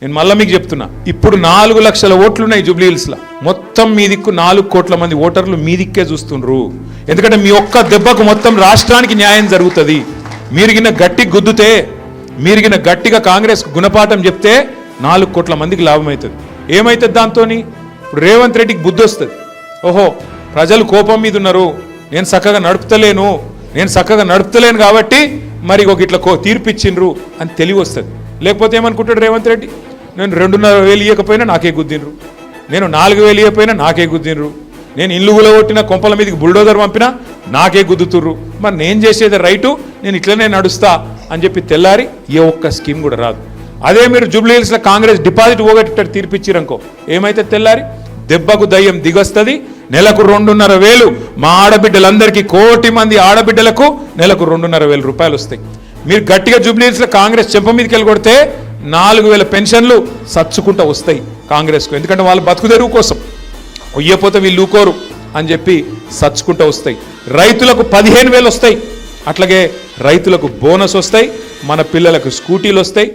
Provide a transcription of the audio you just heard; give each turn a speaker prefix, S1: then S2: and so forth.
S1: నేను మళ్ళీ మీకు చెప్తున్నా. ఇప్పుడు నాలుగు లక్షల ఓట్లున్నాయి జూబ్లీహిల్స్లో. మొత్తం మీ దిక్కు నాలుగు కోట్ల మంది ఓటర్లు మీ దిక్కే చూస్తుండ్రు. ఎందుకంటే మీ ఒక్క దెబ్బకు మొత్తం రాష్ట్రానికి న్యాయం జరుగుతుంది. మీరు గిన్న గట్టి గుద్దుతే మీరు గిన్న గట్టిగా కాంగ్రెస్ గుణపాఠం చెప్తే నాలుగు కోట్ల మందికి లాభం అవుతుంది ఏమవుతుంది దాంతోని? ఇప్పుడు రేవంత్ రెడ్డికి బుద్ధి వస్తుంది. ఓహో ప్రజలు కోపం మీద ఉన్నారు. నేను చక్కగా నడుపుతలేను. నేను చక్కగా నడుపుతలేను కాబట్టి మరి ఒక ఇట్లా కో తీర్పిచ్చిండ్రు అని తెలివి వస్తుంది. లేకపోతే ఏమనుకుంటాడు రేవంత్ రెడ్డి? నేను రెండున్నర వేలు ఇవ్వకపోయినా నాకే గుద్దినరు నేను నాలుగు వేలు ఇవ్వకపోయినా నాకే గుద్దినరు నేను ఇల్లు కొట్టిన కొంపల మీదకి బుల్డోజర్ పంపినా నాకే గుద్దుతుర్రు. మరి నేను చేసేది రైటు నేను ఇట్లనే నడుస్తా అని చెప్పి తెల్లారి ఏ ఒక్క స్కీమ్ కూడా రాదు. అదే మీరు జూబ్లీహిల్స్లో కాంగ్రెస్ డిపాజిట్ పోగొట్టేటట్టు తీర్పిచ్చిరనుకో. ఏమైతే తెల్లారి? దెబ్బకు దయ్యం దిగొస్తుంది నెలకు రెండున్నర వేలు మా ఆడబిడ్డలందరికీ కోటి మంది ఆడబిడ్డలకు నెలకు రెండున్నర వేల రూపాయలు వస్తాయి మీరు గట్టిగా జూబ్లీహిల్స్లో కాంగ్రెస్ చెంప మీదకి వెళ్ళి కొడితే నాలుగు వేల పెన్షన్లు సచ్చుకుంటూ వస్తాయి కాంగ్రెస్కు. ఎందుకంటే వాళ్ళు బతుకు తెరువు కోసం. ఉయ్యపోతే వీళ్ళు ఊకోరు అని చెప్పి సచ్చుకుంటూ వస్తాయి. రైతులకు పదిహేను వేలు వస్తాయి. అట్లాగే రైతులకు బోనస్ వస్తాయి. మన పిల్లలకు స్కూటీలు వస్తాయి.